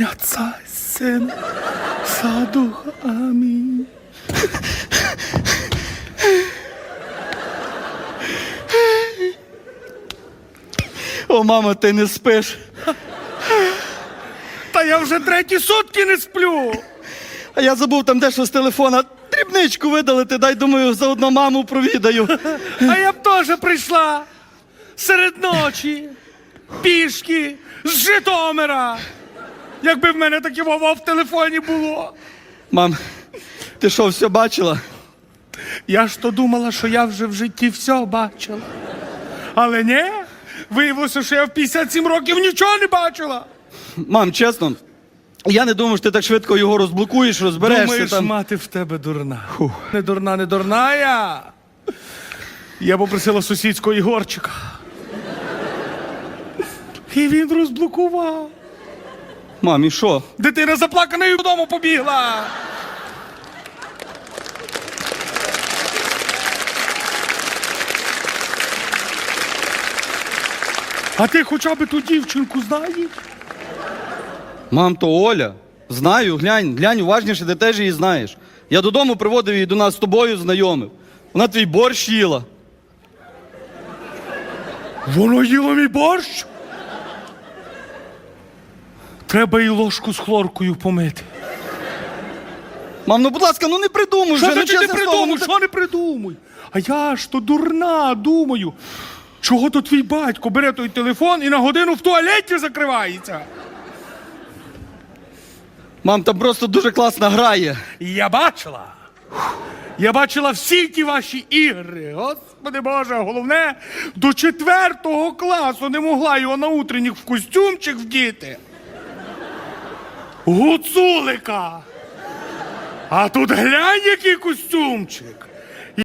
Отця і Сина, Садуха. Амінь. О, мама, ти не спиш. Та я вже треті сутки не сплю. А я забув там дещо з телефона. Дрібничку видалити, дай думаю, заодно маму провідаю. А я б теж прийшла серед ночі, пішки, з Житомира. Якби в мене таке вова в телефоні було. Мам, ти що, все бачила? Я ж то думала, що я вже в житті все бачила. Але ні, виявилося, що я в 57 років нічого не бачила. Мам, чесно, я не думав, що ти так швидко його розблокуєш, розберешся Думаєш, там. мати в тебе дурна. Не дурна, не дурна я. Я попросила сусідського Ігорчика. І він розблокував. Мам, і що? Дитина заплаканою додому побігла. А ти хоча б ту дівчинку знаєш? Мам, то Оля. Знаю, глянь, глянь уважніше, ти теж її знаєш. Я додому приводив її до нас з тобою знайомив. Вона твій борщ їла. Воно їло мій борщ. Треба і ложку з хлоркою помити. Мам, ну будь ласка, ну не придумуй Що вже, ти ну не чесне слово, придумуй? ну, Що не придумуй? А я ж то дурна, думаю. Чого то твій батько бере той телефон і на годину в туалеті закривається? Мам, там просто дуже класна грає. Я бачила. Я бачила всі ті ваші ігри. Господи Боже, головне, до четвертого класу не могла його на утренніх в костюмчик вдіти. Гуцулика. А тут глянь, який костюмчик.